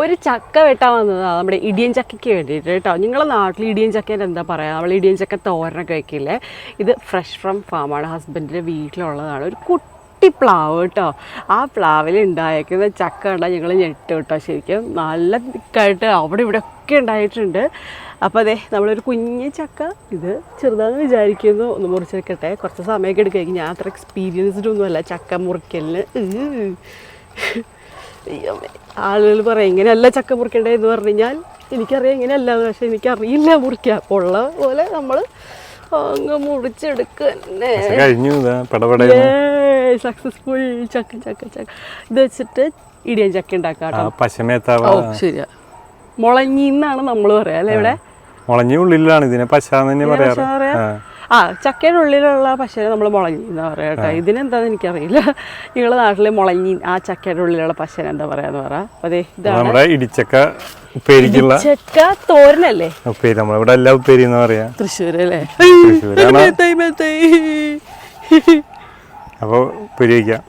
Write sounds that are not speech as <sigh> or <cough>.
ഒരു ചക്ക വെട്ടാൻ വന്നതാണ് നമ്മുടെ ഇടിയൻ ചക്കയ്ക്ക് വേണ്ടിയിട്ട് കേട്ടോ. നിങ്ങളുടെ നാട്ടിൽ ഇടിയൻ ചക്ക എന്താ പറയുക നമ്മൾ ഇടിയൻ ചക്ക തോരനൊക്കെ വയ്ക്കില്ലേ ഇത് ഫ്രഷ് ഫ്രം ഫാമാണ് ഹസ്ബൻഡിന്റെ വീട്ടിലുള്ളതാണ്. ഒരു കുട്ടി പ്ലാവ് കേട്ടോ. ആ പ്ലാവിൽ ഉണ്ടായേക്കുന്ന ചക്ക കണ്ടാൽ ഞങ്ങൾ ഞെട്ട് കേട്ടോ. ശരിക്കും നല്ല തിക്കായിട്ട് അവിടെ ഇവിടെ ഒക്കെ ഉണ്ടായിട്ടുണ്ട്. അപ്പോൾ അതെ നമ്മളൊരു കുഞ്ഞ് ചക്ക ഇത് ചെറുതാണെന്ന് വിചാരിക്കുന്നു. ഒന്ന് മുറിച്ചെടുക്കട്ടെ. കുറച്ച് സമയമൊക്കെ എടുക്കുമായിരിക്കും ഞാൻ അത്ര എക്സ്പീരിയൻസ്ഡ് ഒന്നുമല്ല. ചക്ക മുറിക്കലിന്. ആളുകൾ പറയും ഇങ്ങനെയല്ല ചക്ക മുറിക്കണ്ടേ എന്ന് പറഞ്ഞു കഴിഞ്ഞാൽ എനിക്കറിയാം ഇങ്ങനെയല്ല പക്ഷെ എനിക്കറിയില്ല മുറിക്കുക ഉള്ള പോലെ നമ്മൾ അങ്ങ് മുറിച്ചെടുക്കുക തന്നെ കഴിഞ്ഞു സക്സസ്ഫുൾ ചക്ക ചക്ക ചക്ക. ഇത് വെച്ചിട്ട് ഇടിയൻ ചക്ക ഉണ്ടാക്കാം ശരിയാ. മുളങ്ങി എന്നാണ് നമ്മൾ പറയാ അല്ലെ ഇവിടെ? മുളഞ്ഞ ഉള്ളിലാണ് ഇതിനെ പറയാറ്. പശ പറയാ? ആ. ചക്കയുടെ ഉള്ളിലുള്ള പശനെ നമ്മൾ മുളങ്ങി എന്ന് പറയാം കേട്ടോ ഇതിനെന്താന്ന് എനിക്കറിയില്ല. നിങ്ങളുടെ നാട്ടിലെ മുളഞ്ഞി ആ ചക്കയുടെ ഉള്ളിലുള്ള പശന എന്താ പറയാന്ന് പറ. അപ്പൊ അതെ ഇതാണ്. ഇടിച്ചക്ക ഉപ്പേരിക്കുള്ള ചക്ക തോരനല്ലേ? ഉപ്പേരി നമ്മളിവിടെ എല്ലാ <laughs> ഉപ്പേരി എന്ന് പറയാ? തൃശ്ശൂർ അല്ലേ ഉപ്പേരി വയ്ക്കാം